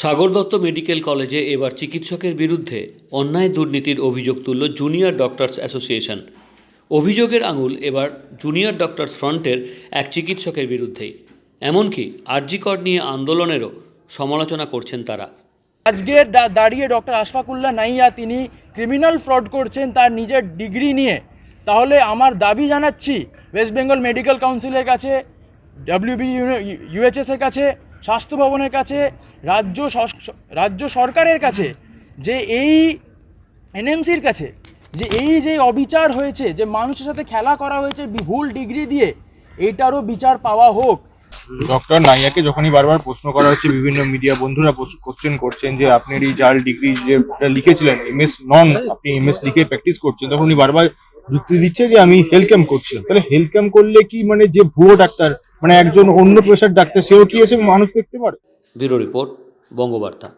Sagar Dutta medical কলেজে এবার চিকিৎসকের বিরুদ্ধে অন্যায় দুর্নীতির অভিযোগ তুলল জুনিয়র ডক্টরস অ্যাসোসিয়েশন। অভিযোগের আঙুল এবার জুনিয়র ডক্টরস ফ্রন্টের এক চিকিৎসকের বিরুদ্ধেই। এমনকি আরজিকর নিয়ে আন্দোলনেরও সমালোচনা করছেন তারা। আজকে দাঁড়িয়ে ডক্টর আশফাকুল্লাহ নাইয়া তিনি ক্রিমিনাল ফ্রড করছেন তার নিজের ডিগ্রি নিয়ে। তাহলে আমার দাবি জানাচ্ছি ওয়েস্ট বেঙ্গল মেডিকেল কাউন্সিলের কাছে ডাব্লিউবি ইউএচএস এর কাছে, স্বাস্থ্য ভবনের কাছে, রাজ্য রাজ্য সরকারের কাছে, যে এই এনএমসির কাছে, যে এই যে অবিচার হয়েছে, যে মানুষের সাথে খেলা করা হয়েছে বি- ভুল ডিগ্রি দিয়ে, এটারও বিচার পাওয়া হোক। ডক্টর নাইয়াকে যখনই বারবার প্রশ্ন করা হচ্ছে, বিভিন্ন মিডিয়া বন্ধুরা কোশ্চেন করছেন যে আপনি এই জাল ডিগ্রি যে লিখেছিলেন এমএস নন, আপনি এমএস লিখে প্র্যাকটিস করছেন, তখন উনি বারবার যুক্তি দিচ্ছে যে, আমি হেলথ ক্যাম্প করছিলাম। তাহলে হেলথ ক্যাম্প করলে কি মানে যে ভুয়ো ডাক্তার মানে একজন অন্য প্রেশার ডাক্তার সেও কি এসে মানুষ দেখতে পারে? Bureau report Bangabarta.